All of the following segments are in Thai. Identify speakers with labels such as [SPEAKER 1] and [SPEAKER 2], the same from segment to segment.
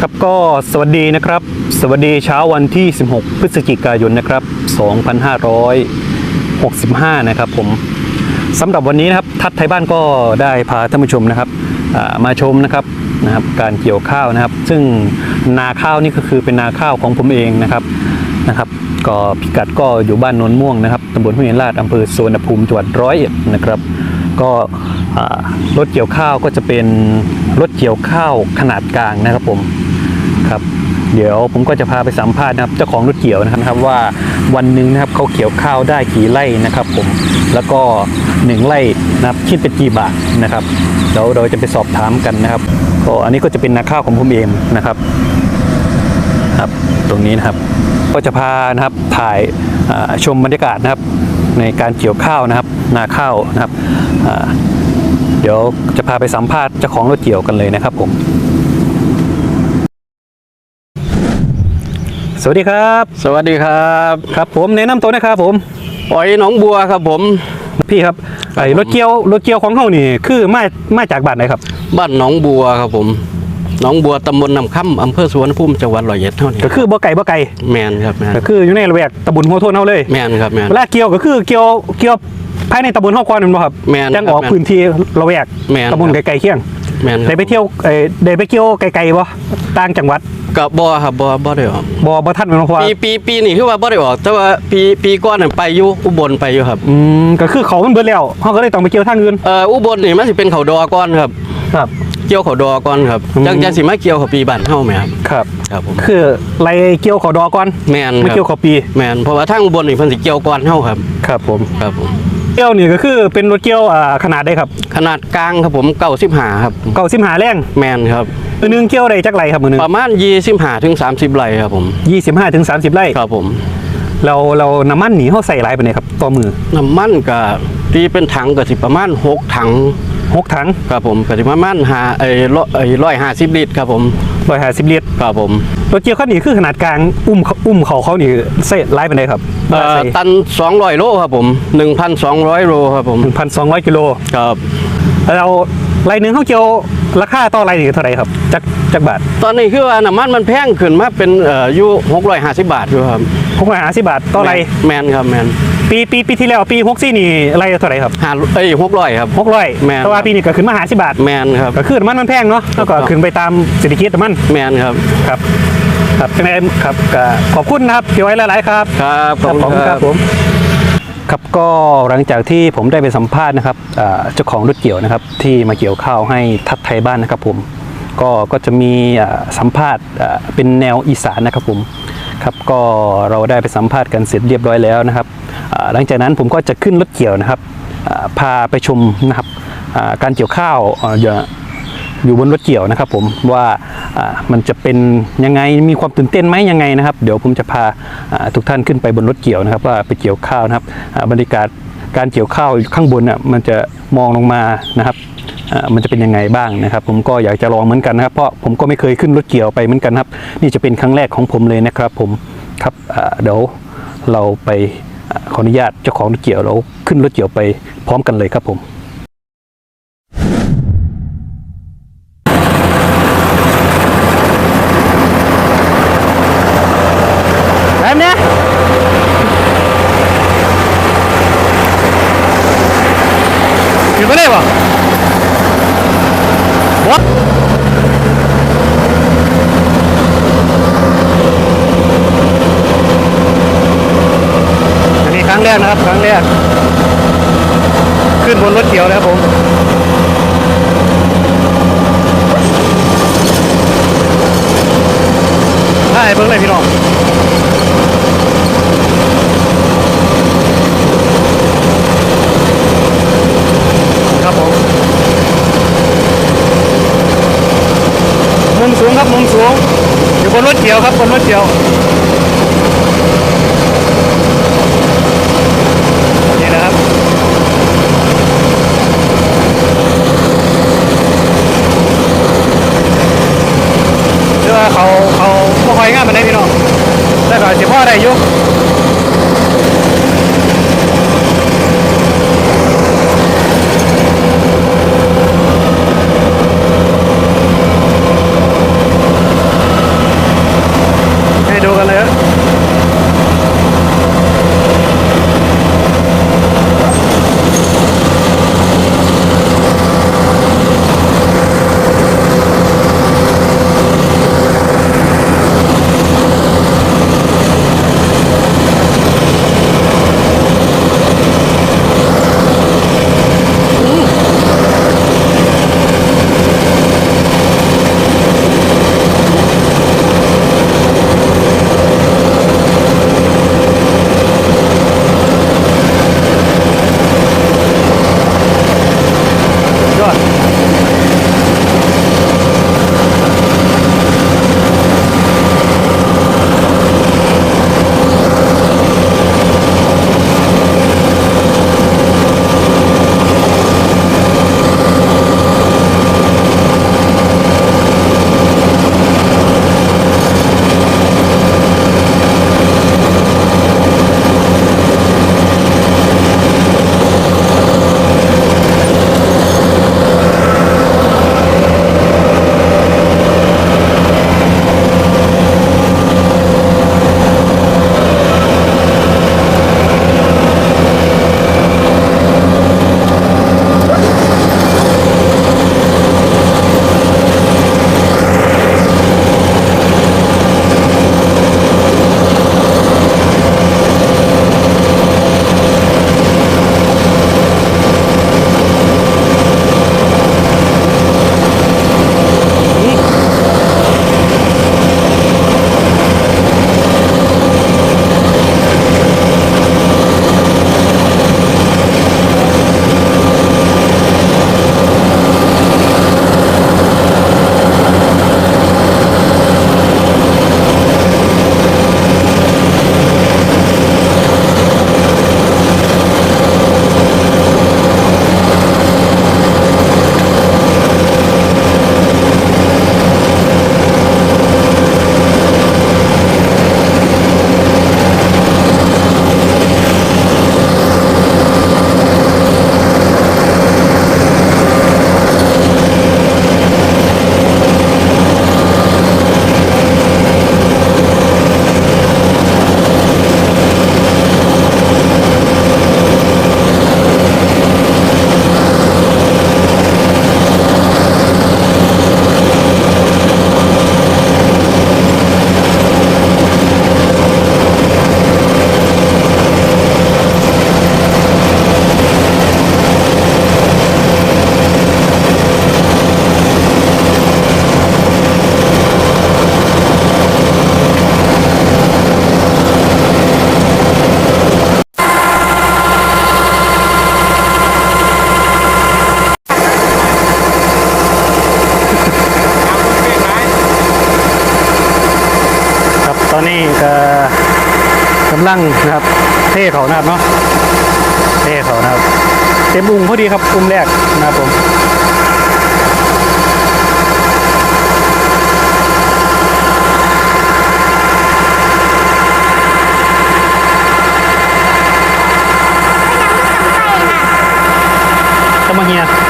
[SPEAKER 1] ครับก็สวัสดีนะครับ สวัสดีเช้าวันที่ 16 พฤศจิกายนนะครับ 2565 นะครับผมสำหรับวันนี้นะครับทัดไทยบ้านก็ได้พาท่านผู้ชมนะครับมาชมนะครับนะครับ การเกี่ยวข้าวนะครับ ซึ่งนาข้าวนี่ก็คือเป็นนาข้าวของผมเองนะครับนะครับ ก็พิกัดก็อยู่บ้านนนม่วงนะครับตำบลห้วยลาดอำเภอสวรรณภูมิจังหวัดร้อยเอ็ดนะครับ ก็รถเกี่ยวข้าวก็จะเป็นรถเกี่ยวข้าวขนาดกลางนะครับผม ครับเดี๋ยวผมก็จะพาไปสัมภาษณ์นะครับเจ้าของรถเกี่ยวนะครับว่าวันหนึ่งนะครับเขาเกี่ยวข้าวได้กี่ไร่นะครับผมแล้วก็หนึ่งไร่นะครับคิดเป็นกี่บาทนะครับเดี๋ยวเราจะไปสอบถามกันนะครับก็อันนี้ก็จะเป็นนาข้าวของผมเองนะครับครับ ตรงนี้นะครับก็จะพานะครับถ่ายชมบรรยากาศนะครับในการเกี่ยวข้าวนะครับนาข้าวนะครับเดี๋ยวจะพาไปสัมภาษณ์เจ้าของรถเกี่ยวกันเลยนะครับผม สวัสดีครับ
[SPEAKER 2] สวัสดีครับ
[SPEAKER 1] ครับผมแนะนำตัวนะครับผม
[SPEAKER 2] ปอยหนองบัวครับผม
[SPEAKER 1] พี่ครับไอ้รถเกี่ยวรถเกี่ยวของเขานี่คือมามาจากบ้านไหนครับ
[SPEAKER 2] บ้านหนองบัวครับผมหนองบัวตำบลนำค่ำอำเภอสุวรรณภูมิจังหวัดร้อยเอ็ดเท่านี้
[SPEAKER 1] ก็คือบ่ไก่บ่ไก่
[SPEAKER 2] แมนครับแมน
[SPEAKER 1] ก็คืออยู่ในระแวกตำบลหัวโทนเฮาเลย
[SPEAKER 2] แมนครับแมน
[SPEAKER 1] เวลาเกี่ยวก็คือเกี่ยวเกี่ยวภายในตำบลเฮาก่อนแม่นบ่ครับ
[SPEAKER 2] แม่น
[SPEAKER 1] จังออก
[SPEAKER 2] ครับ
[SPEAKER 1] พื้นที่ระแวก
[SPEAKER 2] แม่น
[SPEAKER 1] ตำบล
[SPEAKER 2] ครับ
[SPEAKER 1] ไกลๆเคียง
[SPEAKER 2] แมนค
[SPEAKER 1] ได้
[SPEAKER 2] รับ
[SPEAKER 1] ไปเที่ยวเอ่อได้ไปเกี่ยวไกลๆบ่ต่างจังหวัด
[SPEAKER 2] กับบ่ครับบ่บ่ได้ออก
[SPEAKER 1] บ่บ่ทันแม่นบ่เพราะว่า
[SPEAKER 2] ปีปีปีนี้คือว่าบ่ได้ออก แต่ว่าปีปีก่อนน่ะไปอยู่อุบลไปอยู่ครับ
[SPEAKER 1] อืมก็คือเขามันเบิดแล้วเฮาก็เลยต้องไปเกี่ยวทางอื่น
[SPEAKER 2] เอ่ออุบลนี่มันสิเป็นเขาดอก่อนครับ
[SPEAKER 1] ครับ
[SPEAKER 2] เกี่ยวเขาดอก่อนครับ
[SPEAKER 1] อืม
[SPEAKER 2] จังจังสิมาเกี่ยวเขาปีบ้านเฮาแม่ครับ
[SPEAKER 1] ครับ
[SPEAKER 2] ครับผม
[SPEAKER 1] คือไล่เกี่ยวเขาดอก่อน
[SPEAKER 2] แมน
[SPEAKER 1] ไม่
[SPEAKER 2] ครั
[SPEAKER 1] เกี่ยว
[SPEAKER 2] บ
[SPEAKER 1] เขาปี
[SPEAKER 2] แมนเพราะว่าทางอุบลนี่เพิ่นสิเกี่ยวก่อนเฮาครับ
[SPEAKER 1] ครับผม
[SPEAKER 2] ครับผม
[SPEAKER 1] เกี่ยวนี่ก็คือเป็นรถเกี่ยวอ่าขนาดได้ครับ
[SPEAKER 2] ขนาดกลางครับผม95ครับ
[SPEAKER 1] เก้าสิบหาแรง
[SPEAKER 2] แมนครับ
[SPEAKER 1] มือหนึงเกี่ยวได้จักไรครับมือหนึง
[SPEAKER 2] ประมาณ25ถึง30ไร่ครับผม
[SPEAKER 1] ยี่สิบห้าถึงสามสิบไร่
[SPEAKER 2] ครับผม
[SPEAKER 1] เราเราน้ำมันหนีเขาใส่หลายไปเลยครับต่อมือ
[SPEAKER 2] น้ำมันก็ที่เป็นถังก็สิประมาณหกถัง
[SPEAKER 1] หกถัง
[SPEAKER 2] ครับผมก็สิประมาณหาไอ้ร้อยไอ้ร้อยห้าสิบลิตรครับผม
[SPEAKER 1] ร้อยห้าสิบลิตร
[SPEAKER 2] ครับผม
[SPEAKER 1] รถเกี่ยวคันนี้คือขนาดกลางอุ้มเขาอุ้มเขาเขานี่ใส่หลายไปเลยครับ
[SPEAKER 2] เอ่อตันสองร้อยโลครับผมหนึ่งพันสองร้อยโลครับผม
[SPEAKER 1] หนึ่งพันสองร้อยกิโล
[SPEAKER 2] ครับ
[SPEAKER 1] แล้วเราไรหนึ่งเขาเกี่ยว ราคาต่อไรนี่เท่าไหร่ครับจักจักบาท
[SPEAKER 2] ตอนนี้คือว่าน้ำมันมันแพงขึ้นมาเป็นเอ่ออยู่หกร้อยห้าสิบบาทอยู่ครับ
[SPEAKER 1] หกร้อยห้าสิบบาทต่อไร
[SPEAKER 2] แมนครับแมน
[SPEAKER 1] ปีปีปีที่แล้วปีหกสี่นี่ไรเท่าไหร่ครับ
[SPEAKER 2] ห้าเอ้ยหกร้อยครับ
[SPEAKER 1] หกร้อย
[SPEAKER 2] แม่น
[SPEAKER 1] แต่ว่าปีนี้ก็ขึ้นมาหาสิบบาท
[SPEAKER 2] แมนครับ
[SPEAKER 1] ก็คือน้ำมันมันแพงเนาะแล้วก็ขึ้นไปตามเศรษฐกิจน้ำมัน
[SPEAKER 2] แมนครับ
[SPEAKER 1] ครับครับยังไงครับก็ขอบคุณนะครับที่ไว้หลายๆครับ
[SPEAKER 2] ครับ
[SPEAKER 1] ครับผมครับผม ครับก็หลังจากที่ผมได้ไปสัมภาษณ์นะครับเจ้าของรถเกี่ยวนะครับที่มาเกี่ยวข้าวให้ทัดไทยบ้านนะครับผมก็ก็จะมีสัมภาษณ์เป็นแนวอีสานนะครับผมครับก็เราได้ไปสัมภาษณ์กันเสร็จเรียบร้อยแล้วนะครับหลังจากนั้นผมก็จะขึ้นรถเกี่ยวนะครับพาไปชมนะครับการเกี่ยวข้าว อยู่บนรถเกี่ยวนะครับผมว่ามันจะเป็นยังไงมีความตื่นเต้นไหมยังไงนะครับ เดี๋ยวผมจะพาทุกท่านขึ้นไปบนรถเกี่ยวนะครับ ว่าไปเกี่ยวข้าวนะครับบรรยากาศการเกี่ยวข้าวข้างบนน่ะมันจะมองลงมานะครับมันจะเป็นยังไงบ้างนะครับ ผมก็อยากจะลองเหมือนกันนะครับ เพราะผมก็ไม่เคยขึ้นรถเกี่ยวไปเหมือนกันครับ นี่จะเป็นครั้งแรกของผมเลยนะครับ ผมครับเดี๋ยวเราไปขออนุญาตเจ้าของรถเกี่ยวเราขึ้นรถเกี่ยวไปพร้อมกันเลยครับผม แบบเนี้ย ไม่ได้ปะวะอันนี้ครั้งแรกนะครับ ครั้งแรก ขึ้นบนรถเขียวแล้วผมใช่เพิ่งเลยพี่น้อง Bora, Yoko! อ่อกำลังนะครับ เท่เขานะครับเนาะเท่เขานะครับ เต็มอุ้งพอดีครับอุ้งแรกนะครับผมจะมาเฮีย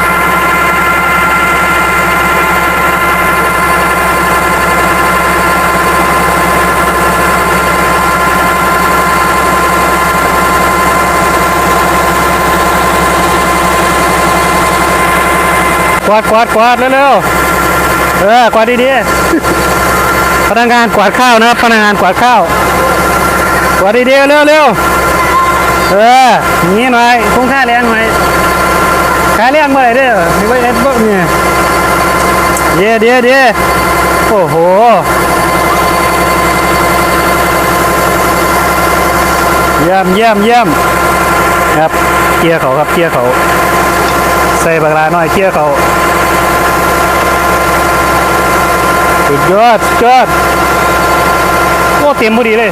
[SPEAKER 1] กวาดกวาดกวาดเร็วๆเออกวาดดีๆพนักงานกวาดข้าวนะครับพนักงานกวาดข้าวกวาดดีๆเร็วๆเออนี้หน่อยคุ้มค่าแรงหน่อยขายเลี้ยงเมื่อไหร่เด้อมีไว้เอ็ดบุ๊กเนี่ยเดี๋ยวเดี๋ยวเดี๋ยวโอ้โหเยี่ยมเยี่ยมเยี่ยมครับเกียร์เขาครับเกียร์เขา ใส่บางลาหน่อยเกียร์เขาสุดยอดสุดยอดโอ้เต็มพอดีเลย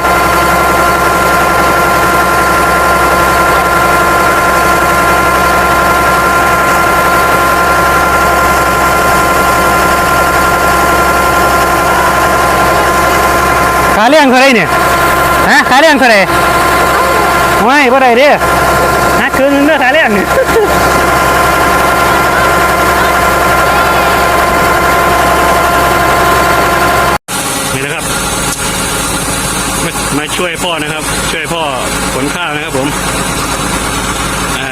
[SPEAKER 1] ขาเลี้ยงเท่าไรเนี่ยฮะขาเลี้ยงเท่าไรไม่บ่ได้เด้ฮะคืนนึงเด้อขาเลี้ยงเนี่ยนี่นะครับมามา ช่วยพ่อนะครับ ช่วยพ่อขนข้าวนะครับ ผมอ่า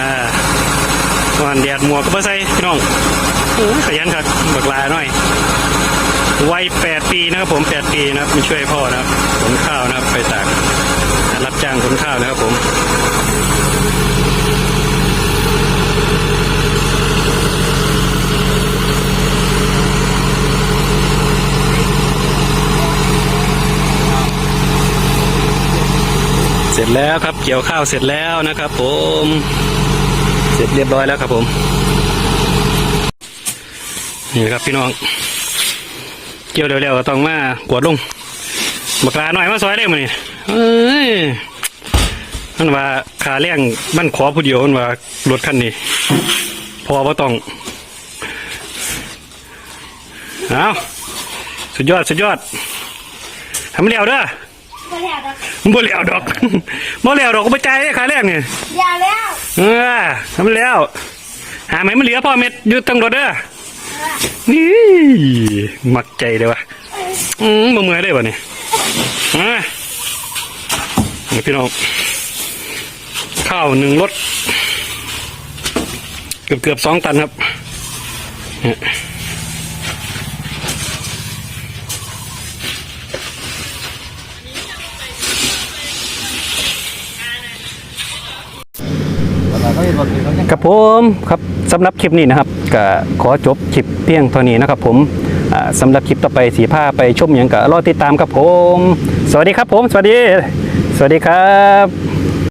[SPEAKER 1] ก่อนแดดหมวกก็มาใส่พี่น้องโอ้ยขยันครับบักลาหน่อยวัยแปดปีนะครับ ผม8ปีนะครับมาช่วยพ่อนะครับขนข้าวนะครับ ไปตากรับจ้างขนข้าวนะครับ ผม เสร็จแล้วครับเกี่ยวข้าวเสร็จแล้วนะครับ ผม เสร็จเรียบร้อยแล้วครับผม นี่ครับพี่น้อง เกี่ยวเร็วๆก็ต้องมากวดลงบักลาหน่อยมาซอยได้มั้ยเอ้ยมันว่าขาเลี้ยงมันขอผู้เดียวมันว่ารถคันนี้ พอว่าต้องเอาสุดยอด สุดยอดทำเร็วเด้อ
[SPEAKER 3] บ่ แล้วดอก
[SPEAKER 1] บ่เร็วดอกบ่เร็วดอกก็ไปใจายเด้อขาเลี้ยงนี่
[SPEAKER 3] อย่าแล้ว
[SPEAKER 1] เออทำแล้ว หาไหมมันเหลือพ่อเม็ดอยู่ตั้งรถเด้อนี่มักใจเลยวะอืมบ่เมื่อยได้ป่ะเนี่ยอ่านี่พี่น้องข้าวหนึ่งรถเกือบเกือบสองตันครับ ครับผมครับสำหรับคลิปนี้นะครับก็ขอจบคลิปเพียงเท่านี้นะครับ ผมสำหรับคลิปต่อไปสีผ้าไปชมอย่างก็รอติดตามครับผม สวัสดีครับผม สวัสดี สวัสดีครับ